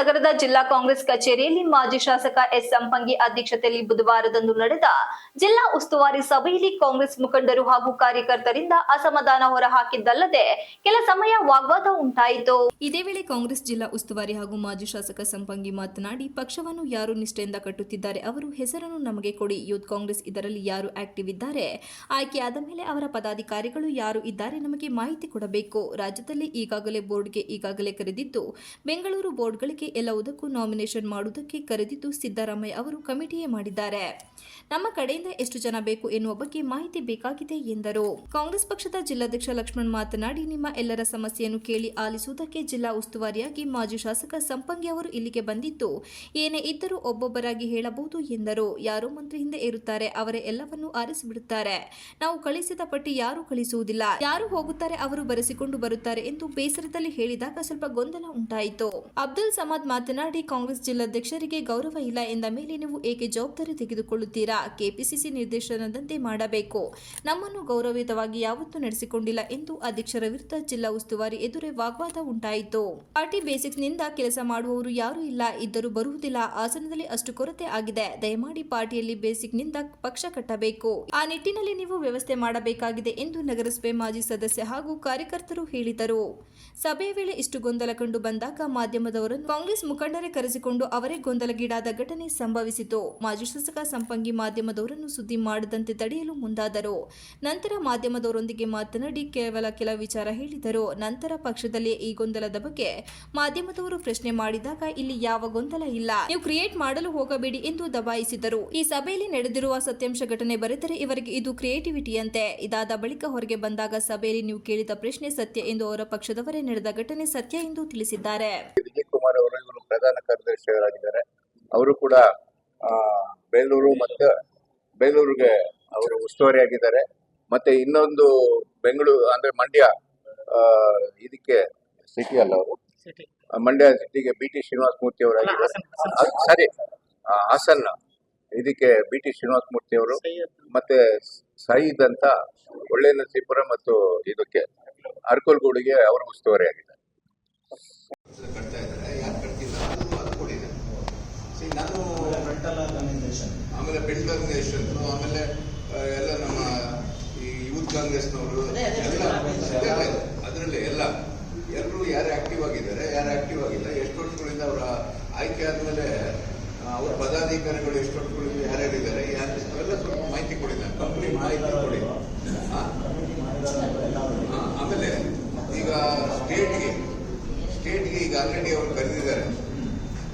ನಗರದ ಜಿಲ್ಲಾ ಕಾಂಗ್ರೆಸ್ ಕಚೇರಿಯಲ್ಲಿ ಮಾಜಿ ಶಾಸಕ ಎಸ್ ಸಂಪಂಗಿ ಅಧ್ಯಕ್ಷತೆಯಲ್ಲಿ ಬುಧವಾರದಂದು ನಡೆದ ಜಿಲ್ಲಾ ಉಸ್ತುವಾರಿ ಸಭೆಯಲ್ಲಿ ಕಾಂಗ್ರೆಸ್ ಮುಖಂಡರು ಹಾಗೂ ಕಾರ್ಯಕರ್ತರಿಂದ ಅಸಮಾಧಾನ ಹೊರಹಾಕಿದ್ದಲ್ಲದೆ ಕೆಲ ಸಮಯ ವಾಗ್ವಾದ ಉಂಟಾಯಿತು. ಇದೇ ವೇಳೆ ಕಾಂಗ್ರೆಸ್ ಜಿಲ್ಲಾ ಉಸ್ತುವಾರಿ ಹಾಗೂ ಮಾಜಿ ಶಾಸಕ ಸಂಪಂಗಿ ಮಾತನಾಡಿ, ಪಕ್ಷವನ್ನು ಯಾರು ನಿಷ್ಠೆಯಿಂದ ಕಟ್ಟುತ್ತಿದ್ದಾರೆ ಅವರು ಹೆಸರನ್ನು ನಮಗೆ ಕೊಡಿ, ಯೂತ್ ಕಾಂಗ್ರೆಸ್ ಇದರಲ್ಲಿ ಯಾರು ಆಕ್ಟಿವ್ ಇದ್ದಾರೆ, ಆಯ್ಕೆಯಾದ ಮೇಲೆ ಅವರ ಪದಾಧಿಕಾರಿಗಳು ಯಾರು ಇದ್ದಾರೆ ನಮಗೆ ಮಾಹಿತಿ ಕೊಡಬೇಕು. ರಾಜ್ಯದಲ್ಲಿ ಈಗಾಗಲೇ ಬೋರ್ಡ್ಗೆ ಈಗಾಗಲೇ ಕರೆದಿದ್ದು, ಬೆಂಗಳೂರು ಬೋರ್ಡ್ಗಳಿಗೆ ಎಲ್ಲವುದಕ್ಕೂ ನಾಮಿನೇಷನ್ ಮಾಡುವುದಕ್ಕೆ ಕರೆದಿದ್ದು ಸಿದ್ದರಾಮಯ್ಯ ಅವರು ಕಮಿಟಿಯೇ ಮಾಡಿದ್ದಾರೆ. ನಮ್ಮ ಕಡೆಯಿಂದ ಎಷ್ಟು ಜನ ಬೇಕು ಎನ್ನುವ ಬಗ್ಗೆ ಮಾಹಿತಿ ಬೇಕಾಗಿದೆ ಎಂದರು. ಕಾಂಗ್ರೆಸ್ ಪಕ್ಷದ ಜಿಲ್ಲಾಧ್ಯಕ್ಷ ಲಕ್ಷ್ಮಣ್ ಮಾತನಾಡಿ, ನಿಮ್ಮ ಎಲ್ಲರ ಸಮಸ್ಯೆಯನ್ನು ಕೇಳಿ ಆಲಿಸುವುದಕ್ಕೆ ಜಿಲ್ಲಾ ಉಸ್ತುವಾರಿಯಾಗಿ ಮಾಜಿ ಶಾಸಕ ಸಂಪಂಗಿ ಅವರು ಇಲ್ಲಿಗೆ ಬಂದಿದ್ದು, ಏನೇ ಇದ್ದರೂ ಒಬ್ಬೊಬ್ಬರಾಗಿ ಹೇಳಬಹುದು ಎಂದರು. ಯಾರೋ ಮಂತ್ರಿ ಹಿಂದೆ ಇರುತ್ತಾರೆ ಅವರೇ ಎಲ್ಲವನ್ನೂ ಆರಿಸಿಬಿಡುತ್ತಾರೆ. ನಾವು ಕಳಿಸಿದ ಪಟ್ಟಿ ಯಾರು ಕಳಿಸುವುದಿಲ್ಲ. ಯಾರು ಹೋಗುತ್ತಾರೆ, ಅವರು ಬರೆಸಿಕೊಂಡು ಬರುತ್ತಾರೆ ಎಂದು ಬೇಸರದಲ್ಲಿ ಹೇಳಿದಾಗ ಸ್ವಲ್ಪ ಗೊಂದಲ ಉಂಟಾಯಿತು. ಅಬ್ದುಲ್ ಸಮದ್ ಮಾತನಾಡಿ, ಕಾಂಗ್ರೆಸ್ ಜಿಲ್ಲಾಧ್ಯಕ್ಷರಿಗೆ ಗೌರವ ಇಲ್ಲ ಎಂದ ಮೇಲೆ ನೀವು ಏಕೆ ಜವಾಬ್ದಾರಿ ತೆಗೆದುಕೊಳ್ಳುತ್ತೀರಾ? ಕೆಪಿಸಿಸಿ ನಿರ್ದೇಶನದಂತೆ ಮಾಡಬೇಕು. ನಮ್ಮನ್ನು ಗೌರವಯುತವಾಗಿ ಯಾವತ್ತೂ ನಡೆಸಿಕೊಂಡಿಲ್ಲ ಎಂದು ಅಧ್ಯಕ್ಷರ ವಿರುದ್ಧ ಜಿಲ್ಲಾ ಉಸ್ತುವಾರಿ ಎದುರೇ ವಾಗ್ವಾದ ಉಂಟಾಯಿತು. ಪಾರ್ಟಿ ಬೇಸಿಕ್ಸ್ನಿಂದ ಕೆಲಸ ಮಾಡುವವರು ಯಾರೂ ಇಲ್ಲ, ಇದ್ದರೂ ಬರುವುದಿಲ್ಲ. ಆಸನದಲ್ಲಿ ಅಷ್ಟು ಕೊರತೆ ಆಗಿದೆ. ದಯಮಾಡಿ ಪಾರ್ಟಿಯಲ್ಲಿ ಬೇಸಿಕ್ನಿಂದ ಪಕ್ಷ ಕಟ್ಟಬೇಕು. ಆ ನಿಟ್ಟಿನಲ್ಲಿ ನೀವು ವ್ಯವಸ್ಥೆ ಮಾಡಬೇಕಾಗಿದೆ ಎಂದು ನಗರಸಭೆ ಮಾಜಿ ಸದಸ್ಯ ಹಾಗೂ ಕಾರ್ಯಕರ್ತರು ಹೇಳಿದರು. ಸಭೆಯ ವೇಳೆ ಇಷ್ಟು ಗೊಂದಲ ಕಂಡು ಬಂದಾಗ ಮಾಧ್ಯಮದವರನ್ನು ಕಾಂಗ್ರೆಸ್ ಮುಖಂಡರೇ ಕರೆಸಿಕೊಂಡು ಅವರೇ ಗೊಂದಲಗೀಡಾದ ಘಟನೆ ಸಂಭವಿಸಿತು. ಮಾಜಿ ಶಾಸಕ ಸಂಪಂಗಿ ಮಾಧ್ಯಮದವರನ್ನು ಸುದ್ದಿ ಮಾಡದಂತೆ ತಡೆಯಲು ಮುಂದಾದರು. ನಂತರ ಮಾಧ್ಯಮದವರೊಂದಿಗೆ ಮಾತನಾಡಿ ಕೇವಲ ಕೆಲ ವಿಚಾರ ಹೇಳಿದರು. ನಂತರ ಪಕ್ಷದಲ್ಲಿ ಈ ಗೊಂದಲದ ಬಗ್ಗೆ ಮಾಧ್ಯಮದವರು ಪ್ರಶ್ನೆ ಮಾಡಿದಾಗ ಇಲ್ಲಿ ಯಾವ ಗೊಂದಲ ಇಲ್ಲ. ನೀವು ಕ್ರಿಯೇಟ್ ಮಾಡಲು ಹೋಗಬೇಡಿ ಎಂದು ದಬಾಯಿಸಿದರು. ಈ ಸಭೆಯಲ್ಲಿ ನಡೆದಿರುವ ಸತ್ಯಾಂಶ ಘಟನೆ ಬರೆದರೆ ಇವರಿಗೆ ಇದು ಕ್ರಿಯೇಟಿವಿಟಿಯಂತೆ. ಇದಾದ ಬಳಿಕ ಹೊರಗೆ ಬಂದಾಗ ಸಭೆಯಲ್ಲಿ ನೀವು ಕೇಳಿದ ಪ್ರಶ್ನೆ ಸತ್ಯ ಎಂದು ಅವರ ಪಕ್ಷದವರೇ ನಡೆದ ಘಟನೆ ಸತ್ಯ ಎಂದು ತಿಳಿಸಿದ್ದಾರೆ ವಿಜಯ್ ಕುಮಾರ್ ಅವರು ಇವರು ಪ್ರಧಾನ ಕಾರ್ಯದರ್ಶಿಯವರಾಗಿದ್ದಾರೆ ಅವರು ಕೂಡ ಬೆಂಗಳೂರು ಬೇಲೂರು ಮತ್ತು ಬೆಂಗಳೂರಿಗೆ ಅವರು ಉಸ್ತುವಾರಿಯಾಗಿದ್ದಾರೆ. ಮತ್ತೆ ಇನ್ನೊಂದು ಬೆಂಗಳೂರು ಅಂದ್ರೆ ಮಂಡ್ಯ ಇದಕ್ಕೆ ಸಿಟಿ ಅಲ್ಲ ಅವರು? ಮಂಡ್ಯ ಸಿಟಿಗೆ ಬಿ ಟಿ ಶ್ರೀನಿವಾಸ ಮೂರ್ತಿ ಅವರಾಗಿದ್ದಾರೆ ಸರಿ ಹಾಸನ್ ಇದಕ್ಕೆ ಬಿ ಟಿ ಶ್ರೀನಿವಾಸ ಮೂರ್ತಿ ಅವರು. ಮತ್ತೆ ಸಯೀದ್ ಅಂತ ಒಳ್ಳೆ ನರಸೀಪುರ ಮತ್ತು ಇದಕ್ಕೆ ಅರ್ಕೋಲ್ಗೂಡಿಗೆ ಅವರು ಉಸ್ತುವಾರಿಯಾಗಿದ್ದಾರೆ ಕಟ್ತಾ ಇದ್ದಾರೆ ಯಾರು ಕಟ್ತಿಲ್ಲ ಅದು ಅದು ಕೊಡಿದೆ ಸಿ ನಾನು ಆಮೇಲೆ ಬೆಡ್ ಕಾಂಗ್ರೆಸ್ ಆಮೇಲೆ ಎಲ್ಲ ನಮ್ಮ ಈ ಯೂತ್ ಕಾಂಗ್ರೆಸ್ನವರು ಎಲ್ಲ ಅದರಲ್ಲಿ ಎಲ್ಲ. ಎಲ್ಲರೂ ಯಾರು ಆಕ್ಟಿವ್ ಆಗಿದ್ದಾರೆ ಯಾರು ಆಕ್ಟಿವ್ ಆಗಿಲ್ಲ ಎಷ್ಟು ವರ್ಷಗಳಿಂದ ಅವರ ಆಯ್ಕೆ ಆದ್ಮೇಲೆ ಅವ್ರ ಪದಾಧಿಕಾರಿಗಳು ಎಷ್ಟು ವರ್ಷಗಳಿಂದ ಯಾರ್ಯಾರಿದ್ದಾರೆ ಯಾರು ಎಲ್ಲ ಸ್ವಲ್ಪ ಮಾಹಿತಿ ಕೊಡಿ ಕಂಪ್ನಿ ಮಾಹಿತಿ ಕೊಡಿ. ಆಮೇಲೆ ಈಗ ಸ್ಟೇಟ್ಗೆ ಸ್ಟೇಟ್ಗೆ ಈಗ ಆಲ್ರೆಡಿ ಅವರು ಕರೆದಿದ್ದಾರೆ.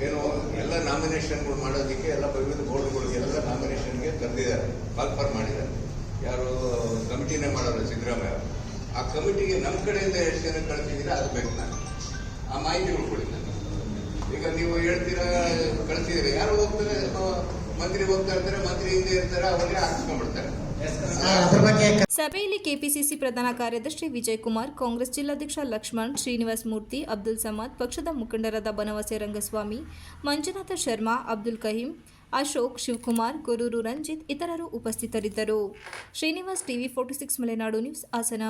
ಏನು, ಎಲ್ಲ ನಾಮಿನೇಷನ್ಗಳು ಮಾಡೋದಕ್ಕೆ ಎಲ್ಲ ವಿವಿಧ ಬೋರ್ಡ್ಗಳಿಗೆ ಎಲ್ಲ ನಾಮಿನೇಷನ್ಗೆ ಕರೆದಿದ್ದಾರೆ. ಕಾಲ್ಫರ್ ಮಾಡಿದ್ದಾರೆ. ಯಾರು, ಕಮಿಟಿನೇ ಮಾಡೋರು ಸಿದ್ದರಾಮಯ್ಯ ಆ ಕಮಿಟಿಗೆ ನಮ್ಮ ಕಡೆಯಿಂದ ಎಷ್ಟು ಜನ ಕಳಿಸಿದ್ರೆ ಅದು ಬೇಕು ನಾನು ಆ ಮಾಹಿತಿಗಳು ಕೊಡಿ ಈಗ ನೀವು ಹೇಳ್ತೀರಾ ಕಳಿಸಿದ್ರೆ ಯಾರು ಹೋಗ್ತಾರೆ ಮಂತ್ರಿ ಹೋಗ್ತಾ ಇರ್ತಾರೆ ಮಂತ್ರಿ ಹಿಂದೆ ಇರ್ತಾರೆ ಅವ್ರಿಗೆ ಹಾಕಿಸ್ಕೊಂಡ್ಬಿಡ್ತಾರೆ. ಅದ್ರ ಬಗ್ಗೆ ಸಭೆಯಲ್ಲಿ ಕೆಪಿಸಿಸಿ ಪ್ರಧಾನ ಕಾರ್ಯದರ್ಶಿ ವಿಜಯ್ ಕುಮಾರ್ ಕಾಂಗ್ರೆಸ್ ಜಿಲ್ಲಾಧ್ಯಕ್ಷ ಲಕ್ಷ್ಮಣ್ ಶ್ರೀನಿವಾಸ್ ಮೂರ್ತಿ ಅಬ್ದುಲ್ ಸಮದ್ ಪಕ್ಷದ ಮುಖಂಡರಾದ ಬನವಸೆ ರಂಗಸ್ವಾಮಿ ಮಂಜುನಾಥ ಶರ್ಮಾ ಅಬ್ದುಲ್ ಕಹೀಂ ಅಶೋಕ್ ಶಿವಕುಮಾರ್ ಗೊರೂರು ರಂಜಿತ್ ಇತರರು ಉಪಸ್ಥಿತರಿದ್ದರು. Srinivas TV forty six Malenadu news Hassan.